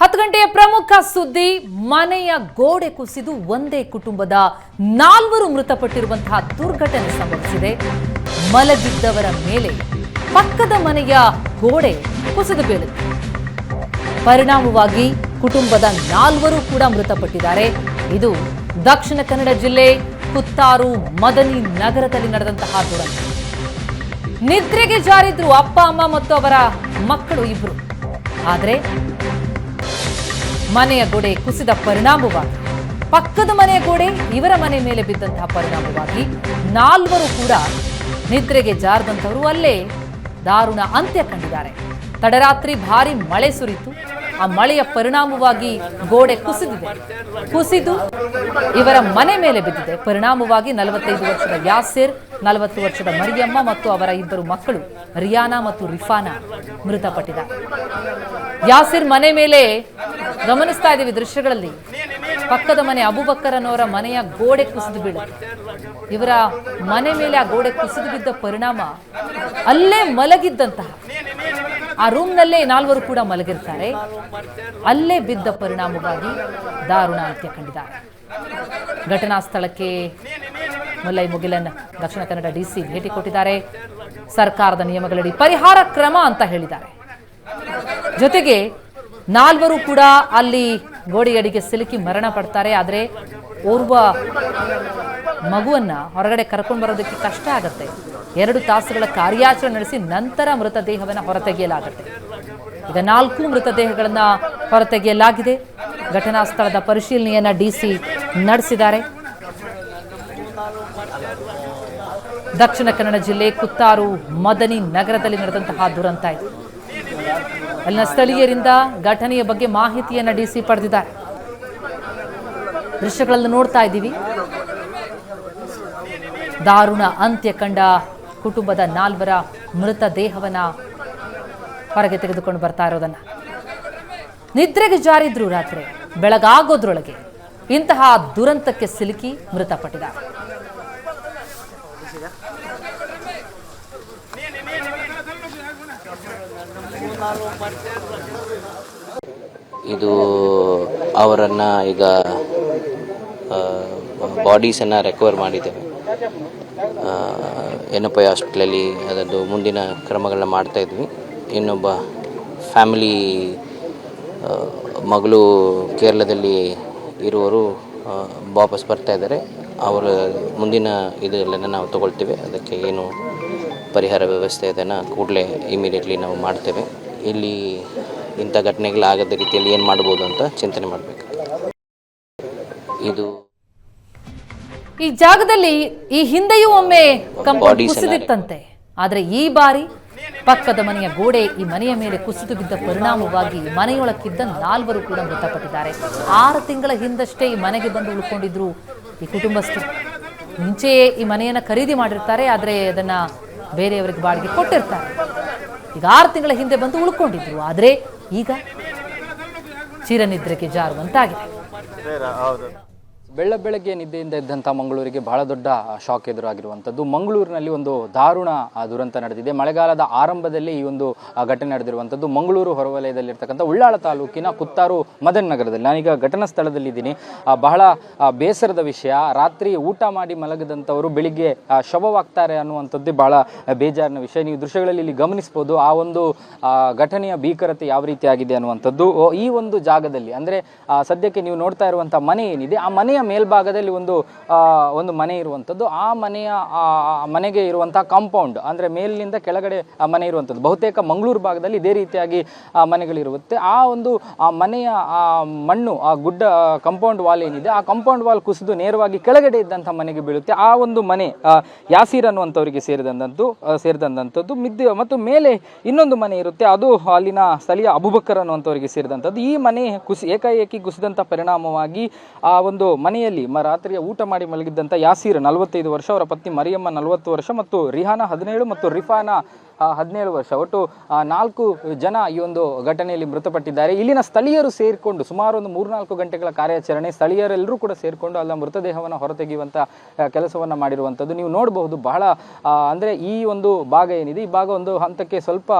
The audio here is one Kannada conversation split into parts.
ಹತ್ತು ಗಂಟೆಯ ಪ್ರಮುಖ ಸುದ್ದಿ, ಮನೆಯ ಗೋಡೆ ಕುಸಿದು ಒಂದೇ ಕುಟುಂಬದ ನಾಲ್ವರು ಮೃತಪಟ್ಟಿರುವಂತಹ ದುರ್ಘಟನೆ ಸಂಭವಿಸಿದೆ. ಮಲಗಿದ್ದವರ ಮೇಲೆ ಪಕ್ಕದ ಮನೆಯ ಗೋಡೆ ಕುಸಿದು ಬೀಳುತ್ತೆ ಪರಿಣಾಮವಾಗಿ ಕುಟುಂಬದ ನಾಲ್ವರು ಕೂಡ ಮೃತಪಟ್ಟಿದ್ದಾರೆ. ಇದು ದಕ್ಷಿಣ ಕನ್ನಡ ಜಿಲ್ಲೆ ಕುತ್ತಾರು ಮದನಿ ನಗರದಲ್ಲಿ ನಡೆದಂತಹ ದುರಂತ. ನಿದ್ರೆಗೆ ಜಾರಿದ್ರು ಅಪ್ಪ, ಅಮ್ಮ ಮತ್ತು ಅವರ ಮಕ್ಕಳು ಇಬ್ರು. ಆದ್ರೆ ಮನೆಯ ಗೋಡೆ ಕುಸಿದ ಪರಿಣಾಮವಾಗಿ, ಪಕ್ಕದ ಮನೆಯ ಗೋಡೆ ಇವರ ಮನೆ ಮೇಲೆ ಬಿದ್ದಂತಹ ಪರಿಣಾಮವಾಗಿ ನಾಲ್ವರು ಕೂಡ ನಿದ್ರೆಗೆ ಜಾರದಂಥವರು ಅಲ್ಲೇ ದಾರುಣ ಅಂತ್ಯ ಕಂಡಿದ್ದಾರೆ. ತಡರಾತ್ರಿ ಭಾರಿ ಮಳೆ ಸುರಿತು. ಆ ಮಳೆಯ ಪರಿಣಾಮವಾಗಿ ಗೋಡೆ ಕುಸಿದಿದೆ. ಕುಸಿದು ಇವರ ಮನೆ ಮೇಲೆ ಬಿದ್ದಿದೆ. ಪರಿಣಾಮವಾಗಿ ನಲವತ್ತೈದು ವರ್ಷದ ಯಾಸಿರ್, ನಲವತ್ತು ವರ್ಷದ ಮರಿಯಮ್ಮ ಮತ್ತು ಅವರ ಇಬ್ಬರು ಮಕ್ಕಳು ರಿಯಾನಾ ಮತ್ತು ರಿಫಾನಾ ಮೃತಪಟ್ಟಿದ್ದಾರೆ. ಯಾಸಿರ್ ಮನೆ ಮೇಲೆ ಗಮನಿಸ್ತಾ ಇದ್ದೀವಿ ದೃಶ್ಯಗಳಲ್ಲಿ. ಪಕ್ಕದ ಮನೆ ಅಬುಬಕ್ಕರ್ ಅನ್ನೋರ ಮನೆಯ ಗೋಡೆ ಕುಸಿದು ಬೀಳುತ್ತೆ ಇವರ ಮನೆ ಮೇಲೆ ಆ ಗೋಡೆ ಕುಸಿದು ಬಿದ್ದ ಪರಿಣಾಮ ಅಲ್ಲೇ ಮಲಗಿದ್ದಂತಹ. ಆ ರೂಮ್ನಲ್ಲೇ ನಾಲ್ವರು ಕೂಡ ಮಲಗಿರ್ತಾರೆ. ಅಲ್ಲೇ ಬಿದ್ದ ಪರಿಣಾಮವಾಗಿ ದಾರುಣ ಅಂತ್ಯ ಕಂಡಿದ್ದಾರೆ. ಘಟನಾ ಸ್ಥಳಕ್ಕೆ ಮುಲ್ಲೈ ಮುಗಿಲನ್, ದಕ್ಷಿಣ ಕನ್ನಡ ಡಿಸಿ ಭೇಟಿ ಕೊಟ್ಟಿದ್ದಾರೆ. ಸರ್ಕಾರದ ನಿಯಮಗಳಡಿ ಪರಿಹಾರ ಕ್ರಮ ಅಂತ ಹೇಳಿದ್ದಾರೆ. ಜೊತೆಗೆ ನಾಲ್ವರು ಕೂಡ ಅಲ್ಲಿ ಗೋಡೆಯಡಿಗೆ ಸಿಲುಕಿ ಮರಣ ಪಡ್ತಾರೆ. ಆದರೆ ಓರ್ವ ಮಗುವನ್ನ ಹೊರಗಡೆ ಕರ್ಕೊಂಡು ಬರೋದಕ್ಕೆ ಕಷ್ಟ ಆಗುತ್ತೆ. ಎರಡು ತಾಸುಗಳ ಕಾರ್ಯಾಚರಣೆ ನಡೆಸಿ ನಂತರ ಮೃತದೇಹವನ್ನು ಹೊರತೆಗೆಯಲಾಗುತ್ತೆ. ಈಗ ನಾಲ್ಕು ಮೃತದೇಹಗಳನ್ನ ಹೊರತೆಗೆಯಲಾಗಿದೆ. ಘಟನಾ ಸ್ಥಳದ ಪರಿಶೀಲನೆಯನ್ನ ಡಿಸಿ ನಡೆಸಿದ್ದಾರೆ. ದಕ್ಷಿಣ ಕನ್ನಡ ಜಿಲ್ಲೆ ಕುತ್ತಾರು ಮದನಿ ನಗರದಲ್ಲಿ ನಡೆದಂತಹ ದುರಂತ ಇದು. ಅಲ್ಲಿನ ಸ್ಥಳೀಯರಿಂದ ಘಟನೆಯ ಬಗ್ಗೆ ಮಾಹಿತಿಯನ್ನ ಡಿಸಿ ಪಡೆದಿದ್ದಾರೆ. ದೃಶ್ಯಗಳನ್ನು ನೋಡ್ತಾ ಇದ್ದೀವಿ. ದಾರುಣ ಅಂತ್ಯ ಕಂಡ ಕುಟುಂಬದ ನಾಲ್ವರ ಮೃತದೇಹವನ್ನ ಹೊರಗೆ ತೆಗೆದುಕೊಂಡು ಬರ್ತಾ ಇರೋದನ್ನ. ನಿದ್ರೆಗೆ ಜಾರಿದ್ರು ರಾತ್ರಿ, ಬೆಳಗಾಗೋದ್ರೊಳಗೆ ಇಂತಹ ದುರಂತಕ್ಕೆ ಸಿಲುಕಿ ಮೃತಪಟ್ಟಿದ್ದಾರೆ. ಇದು ಅವರನ್ನು ಈಗ ಬಾಡೀಸನ್ನು ರೆಕವರ್ ಮಾಡಿದ್ದೇವೆ. ಎನ್ ಐ ಹಾಸ್ಪಿಟ್ಲಲ್ಲಿ ಅದರದ್ದು ಮುಂದಿನ ಕ್ರಮಗಳನ್ನ ಮಾಡ್ತಾ ಇದ್ವಿ. ಇನ್ನೊಬ್ಬ ಫ್ಯಾಮಿಲಿ ಮಗಳು ಕೇರಳದಲ್ಲಿ ಇರುವವರು ಆ, ವಾಪಸ್ ಬರ್ತಾ ಇದ್ದಾರೆ. ಅವರ ಮುಂದಿನ ಇದೆಲ್ಲ ನಾವು ತಗೊಳ್ತೇವೆ. ಅದಕ್ಕೆ ಏನು ಪರಿಹಾರ ವ್ಯವಸ್ಥೆ ಅದನ್ನು ಕೂಡಲೇ ಇಮಿಡಿಯೇಟ್ಲಿ ನಾವು ಮಾಡ್ತೇವೆ. ಇಲ್ಲಿ ಇಂಥ ಘಟನೆಗಳಾಗದ ರೀತಿಯಲ್ಲಿ ಏನು ಮಾಡ್ಬೋದು ಅಂತ ಚಿಂತನೆ ಮಾಡಬೇಕು. ಇದು ಈ ಜಾಗದಲ್ಲಿ ಈ ಹಿಂದೆಯೂ ಒಮ್ಮೆ ಕಂಪೌಂಡ್ ಕುಸಿದಿತ್ತಂತೆ. ಆದರೆ ಈ ಬಾರಿ ಪಕ್ಕದ ಮನೆಯ ಗೋಡೆ ಈ ಮನೆಯ ಮೇಲೆ ಕುಸಿದು ಬಿದ್ದ ಪರಿಣಾಮವಾಗಿ ಮನೆಯೊಳಕ್ಕಿದ್ದ ನಾಲ್ವರು ಕೂಡ ಮೃತಪಟ್ಟಿದ್ದಾರೆ. ಆರು ತಿಂಗಳ ಹಿಂದಷ್ಟೇ ಈ ಮನೆಗೆ ಬಂದು ಉಳ್ಕೊಂಡಿದ್ರು ಈ ಕುಟುಂಬಸ್ಥರು. ಮುಂಚೆಯೇ ಈ ಮನೆಯನ್ನ ಖರೀದಿ ಮಾಡಿರ್ತಾರೆ ಆದರೆ ಅದನ್ನ ಬೇರೆಯವರಿಗೆ ಬಾಡಿಗೆ ಕೊಟ್ಟಿರ್ತಾರೆ. ಈಗ ಆರು ತಿಂಗಳ ಹಿಂದೆ ಬಂದು ಉಳ್ಕೊಂಡಿದ್ರು. ಆದರೆ ಈಗ ಚಿರನಿದ್ರೆಗೆ ಜಾರುವಂತಾಗಿದೆ. ಬೆಳ್ಳ ಬೆಳಗ್ಗೆ ನಿದ್ದೆಯಿಂದ ಇದ್ದಂಥ ಮಂಗಳೂರಿಗೆ ಬಹಳ ದೊಡ್ಡ ಶಾಕ್ ಎದುರಾಗಿರುವಂಥದ್ದು. ಮಂಗಳೂರಿನಲ್ಲಿ ಒಂದು ದಾರುಣ ದುರಂತ ನಡೆದಿದೆ. ಮಳೆಗಾಲದ ಆರಂಭದಲ್ಲಿ ಈ ಒಂದು ಘಟನೆ ನಡೆದಿರುವಂಥದ್ದು ಮಂಗಳೂರು ಹೊರವಲಯದಲ್ಲಿರ್ತಕ್ಕಂಥ ಉಳ್ಳಾಳ ತಾಲೂಕಿನ ಕುತ್ತಾರು ಮದನ್ ನಗರದಲ್ಲಿ. ನಾನೀಗ ಘಟನಾ ಸ್ಥಳದಲ್ಲಿದ್ದೀನಿ. ಬಹಳ ಬೇಸರದ ವಿಷಯ. ರಾತ್ರಿ ಊಟ ಮಾಡಿ ಮಲಗದಂಥವರು ಬೆಳಿಗ್ಗೆ ಶವವಾಗ್ತಾರೆ ಅನ್ನುವಂಥದ್ದೇ ಬಹಳ ಬೇಜಾರಿನ ವಿಷಯ. ನೀವು ದೃಶ್ಯಗಳಲ್ಲಿ ಇಲ್ಲಿ ಗಮನಿಸ್ಬೋದು, ಆ ಒಂದು ಘಟನೆಯ ಭೀಕರತೆ ಯಾವ ರೀತಿ ಆಗಿದೆ ಅನ್ನುವಂಥದ್ದು. ಈ ಒಂದು ಜಾಗದಲ್ಲಿ, ಅಂದರೆ ಸದ್ಯಕ್ಕೆ ನೀವು ನೋಡ್ತಾ ಇರುವಂಥ ಮನೆ ಏನಿದೆ, ಆ ಮನೆಯ ಮೇಲ್ಭಾಗದಲ್ಲಿ ಒಂದು ಒಂದು ಮನೆ ಇರುವಂಥದ್ದು. ಆ ಮನೆಯ ಮನೆಗೆ ಇರುವಂತಹ ಕಾಂಪೌಂಡ್ ಅಂದರೆ ಮೇಲಿನಿಂದ ಕೆಳಗಡೆ ಮನೆ ಇರುವಂಥದ್ದು. ಬಹುತೇಕ ಮಂಗಳೂರು ಭಾಗದಲ್ಲಿ ಇದೇ ರೀತಿಯಾಗಿ ಮನೆಗಳಿರುತ್ತೆ. ಆ ಒಂದು ಮನೆಯ ಮಣ್ಣು ಆ ಗುಡ್ಡ ಕಂಪೌಂಡ್ ವಾಲ್ ಏನಿದೆ ಆ ಕಂಪೌಂಡ್ ವಾಲ್ ಕುಸಿದು ನೇರವಾಗಿ ಕೆಳಗಡೆ ಇದ್ದಂಥ ಮನೆಗೆ ಬೀಳುತ್ತೆ. ಆ ಒಂದು ಮನೆ ಯಾಸೀರ್ ಅನ್ನುವಂಥವರಿಗೆ ಸೇರಿದಂಥದ್ದು ಆ, ಸೇರಿದಂಥದ್ದು ಮಿದ್ದು ಮತ್ತು ಮೇಲೆ ಇನ್ನೊಂದು ಮನೆ ಇರುತ್ತೆ. ಅದು ಅಲ್ಲಿನ ಸ್ಥಳೀಯ ಅಬುಬಕ್ಕರ್ ಅನ್ನುವಂಥವರಿಗೆ ಸೇರಿದಂಥದ್ದು ಈ ಮನೆ ಕುಸಿ ಏಕಾಏಕಿ ಕುಸಿದಂಥ ಪರಿಣಾಮವಾಗಿ ಆ ಒಂದು ಮನೆಯಲ್ಲಿ ಮ ರಾತ್ರಿಯ ಊಟ ಮಾಡಿ ಮಲಗಿದ್ದಂಥ ಯಾಸೀರ್ ನಲವತ್ತೈದು ವರ್ಷ, ಅವರ ಪತ್ನಿ ಮರಿಯಮ್ಮ ನಲವತ್ತು ವರ್ಷ ಮತ್ತು ರಿಹಾನ ಹದಿನೇಳು ಮತ್ತು ರಿಫಾನ ಹದಿನೇಳು ವರ್ಷ. ಒಟ್ಟು ನಾಲ್ಕು ಜನ ಈ ಒಂದು ಘಟನೆಯಲ್ಲಿ ಮೃತಪಟ್ಟಿದ್ದಾರೆ. ಇಲ್ಲಿನ ಸ್ಥಳೀಯರು ಸೇರಿಕೊಂಡು ಸುಮಾರು ಒಂದು ಮೂರ್ನಾಲ್ಕು ಗಂಟೆಗಳ ಕಾರ್ಯಾಚರಣೆ ಸ್ಥಳೀಯರೆಲ್ಲರೂ ಕೂಡ ಸೇರಿಕೊಂಡು ಅಲ್ಲ ಮೃತದೇಹವನ್ನು ಹೊರತೆಗೆಯುವಂಥ ಕೆಲಸವನ್ನು ಮಾಡಿರುವಂಥದ್ದು ನೀವು ನೋಡಬಹುದು. ಬಹಳ ಅಂದರೆ ಈ ಒಂದು ಭಾಗ ಏನಿದೆ, ಈ ಭಾಗ ಒಂದು ಹಂತಕ್ಕೆ ಸ್ವಲ್ಪ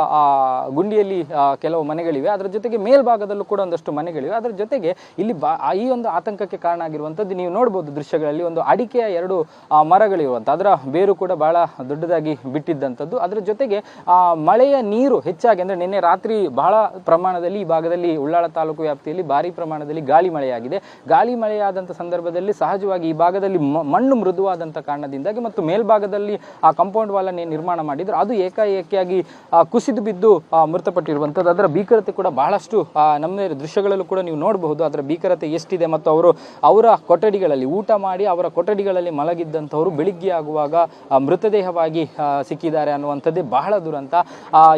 ಗುಂಡಿಯಲ್ಲಿ ಕೆಲವು ಮನೆಗಳಿವೆ. ಅದರ ಜೊತೆಗೆ ಮೇಲ್ಭಾಗದಲ್ಲೂ ಕೂಡ ಒಂದಷ್ಟು ಮನೆಗಳಿವೆ. ಅದರ ಜೊತೆಗೆ ಇಲ್ಲಿ ಬಾ ಈ ಒಂದು ಆತಂಕಕ್ಕೆ ಕಾರಣ ಆಗಿರುವಂಥದ್ದು ನೀವು ನೋಡಬಹುದು ದೃಶ್ಯಗಳಲ್ಲಿ ಒಂದು ಅಡಿಕೆಯ ಎರಡು ಮರಗಳಿರುವಂಥ, ಅದರ ಬೇರು ಕೂಡ ಬಹಳ ದೊಡ್ಡದಾಗಿ ಬಿಟ್ಟಿದ್ದಂಥದ್ದು. ಅದರ ಜೊತೆಗೆ ಮಳೆಯ ನೀರು ಹೆಚ್ಚಾಗಿ ಅಂದ್ರೆ ನಿನ್ನೆ ರಾತ್ರಿ ಬಹಳ ಪ್ರಮಾಣದಲ್ಲಿ ಈ ಭಾಗದಲ್ಲಿ ಉಳ್ಳಾಳ ತಾಲೂಕು ವ್ಯಾಪ್ತಿಯಲ್ಲಿ ಭಾರಿ ಪ್ರಮಾಣದಲ್ಲಿ ಗಾಳಿ ಮಳೆಯಾಗಿದೆ. ಗಾಳಿ ಮಳೆಯಾದಂಥ ಸಂದರ್ಭದಲ್ಲಿ ಸಹಜವಾಗಿ ಈ ಭಾಗದಲ್ಲಿ ಮಣ್ಣು ಮೃದುವಾದಂಥ ಕಾರಣದಿಂದಾಗಿ ಮತ್ತು ಮೇಲ್ಭಾಗದಲ್ಲಿ ಆ ಕಂಪೌಂಡ್ ಅನ್ನು ನಿರ್ಮಾಣ ಮಾಡಿದ್ರು. ಅದು ಏಕಾಏಕಿಯಾಗಿ ಆ, ಕುಸಿದು ಬಿದ್ದು ಆ, ಮೃತಪಟ್ಟಿರುವಂಥದ್ದು ಅದರ ಭೀಕರತೆ ಕೂಡ ಬಹಳಷ್ಟು ಆ, ನಮ್ಮ ದೃಶ್ಯಗಳಲ್ಲೂ ಕೂಡ ನೀವು ನೋಡಬಹುದು. ಅದರ ಭೀಕರತೆ ಎಷ್ಟಿದೆ ಮತ್ತು ಅವರು ಅವರ ಕೊಠಡಿಗಳಲ್ಲಿ ಊಟ ಮಾಡಿ ಅವರ ಕೊಠಡಿಗಳಲ್ಲಿ ಮಲಗಿದ್ದಂಥವರು ಬೆಳಿಗ್ಗೆ ಆಗುವಾಗ ಮೃತದೇಹವಾಗಿ ಆ, ಸಿಕ್ಕಿದ್ದಾರೆ ಅನ್ನುವಂಥದ್ದೇ ಬಹಳ ದುರಂತ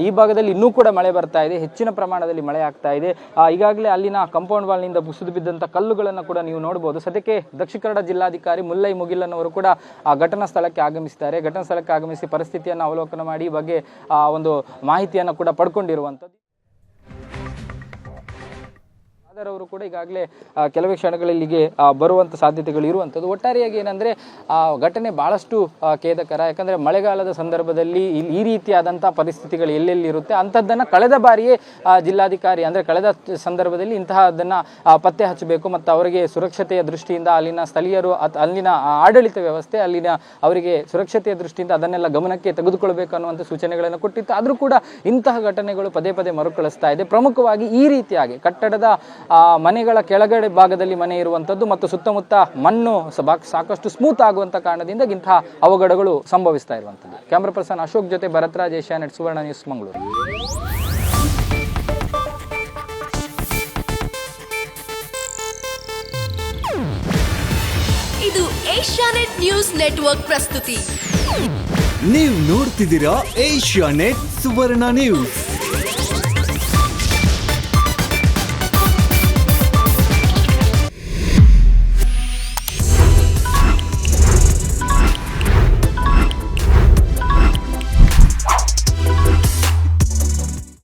ಈ ಭಾಗದಲ್ಲಿ ಇನ್ನೂ ಕೂಡ ಮಳೆ ಬರ್ತಾ ಇದೆ. ಹೆಚ್ಚಿನ ಪ್ರಮಾಣದಲ್ಲಿ ಮಳೆ ಆಗ್ತಾ ಇದೆ. ಈಗಾಗಲೇ ಅಲ್ಲಿನ ಕಾಂಪೌಂಡ್ ವಾಲ್ನಿಂದ ಕುಸಿದು ಬಿದ್ದಂಥ ಕಲ್ಲುಗಳನ್ನು ಕೂಡ ನೀವು ನೋಡಬಹುದು ಸದ್ಯಕ್ಕೆ ದಕ್ಷಿಣ ಕನ್ನಡ ಜಿಲ್ಲಾಧಿಕಾರಿ ಮುಲ್ಲೈ ಮುಗಿಲನ್ನವರು ಕೂಡ ಆ, ಘಟನಾ ಸ್ಥಳಕ್ಕೆ ಆಗಮಿಸಿದ್ದಾರೆ. ಘಟನಾ ಸ್ಥಳಕ್ಕೆ ಆಗಮಿಸಿ ಪರಿಸ್ಥಿತಿಯನ್ನು ಅವಲೋಕನ ಮಾಡಿ ಈ ಬಗ್ಗೆ ಒಂದು ಮಾಹಿತಿಯನ್ನು ಕೂಡ ಪಡ್ಕೊಂಡಿರುವಂಥದ್ದು. ಖಾದರ್ ಅವರು ಕೂಡ ಈಗಾಗಲೇ ಕೆಲವೇ ಕ್ಷಣಗಳಲ್ಲಿಗೆ ಬರುವಂಥ ಸಾಧ್ಯತೆಗಳು ಇರುವಂಥದ್ದು. ಒಟ್ಟಾರೆಯಾಗಿ ಏನಂದರೆ, ಆ, ಘಟನೆ ಭಾಳಷ್ಟು ಖೇದಕರ. ಯಾಕಂದರೆ ಮಳೆಗಾಲದ ಸಂದರ್ಭದಲ್ಲಿ ಇಲ್ಲಿ ಈ ರೀತಿಯಾದಂಥ ಪರಿಸ್ಥಿತಿಗಳು ಎಲ್ಲೆಲ್ಲಿ ಇರುತ್ತೆ, ಅಂಥದ್ದನ್ನು ಕಳೆದ ಬಾರಿಯೇ ಜಿಲ್ಲಾಧಿಕಾರಿ, ಅಂದರೆ ಕಳೆದ ಸಂದರ್ಭದಲ್ಲಿ ಇಂತಹದನ್ನು ಪತ್ತೆ ಹಚ್ಚಬೇಕು ಮತ್ತು ಅವರಿಗೆ ಸುರಕ್ಷತೆಯ ದೃಷ್ಟಿಯಿಂದ ಅಲ್ಲಿನ ಸ್ಥಳೀಯರು ಅಲ್ಲಿನ ಆಡಳಿತ ವ್ಯವಸ್ಥೆ, ಅಲ್ಲಿನ ಅವರಿಗೆ ಸುರಕ್ಷತೆಯ ದೃಷ್ಟಿಯಿಂದ ಅದನ್ನೆಲ್ಲ ಗಮನಕ್ಕೆ ತೆಗೆದುಕೊಳ್ಬೇಕು ಅನ್ನುವಂಥ ಸೂಚನೆಗಳನ್ನು ಕೊಟ್ಟಿತ್ತು. ಆದರೂ ಕೂಡ ಇಂತಹ ಘಟನೆಗಳು ಪದೇ ಪದೇ ಮರುಕಳಿಸ್ತಾ ಇದೆ. ಪ್ರಮುಖವಾಗಿ ಈ ರೀತಿಯಾಗಿ ಕಟ್ಟಡದ ಆ, ಮನೆಗಳ ಕೆಳಗಡೆ ಭಾಗದಲ್ಲಿ ಮನೆ ಇರುವಂಥದ್ದು ಮತ್ತು ಸುತ್ತಮುತ್ತ ಮಣ್ಣು ಸ- ಬಾ- ಸಾಕಷ್ಟು ಸ್ಮೂತ್ ಆಗುವಂಥ ಕಾರಣದಿಂದ ಇಂತಹ ಅವಘಡಗಳು ಸಂಭವಿಸ್ತಾ ಇರುವಂಥದ್ದು. ಕ್ಯಾಮ್ರಾ ಪರ್ಸನ್ ಅಶೋಕ್ ಜೊತೆ ಭರತ್ರಾಜ್ ಏಷ್ಯಾನೆಟ್ ಸುವರ್ಣ ನ್ಯೂಸ್ ಮಂಗಳೂರು. ಇದು ಏಷ್ಯಾನೆಟ್ ನ್ಯೂಸ್ ನೆಟ್ವರ್ಕ್ ಪ್ರಸ್ತುತಿ. ನೀವು ನೋಡ್ತಿದ್ದೀರಾ ಏಷ್ಯಾ ನೆಟ್ ಸುವರ್ಣ ನ್ಯೂಸ್.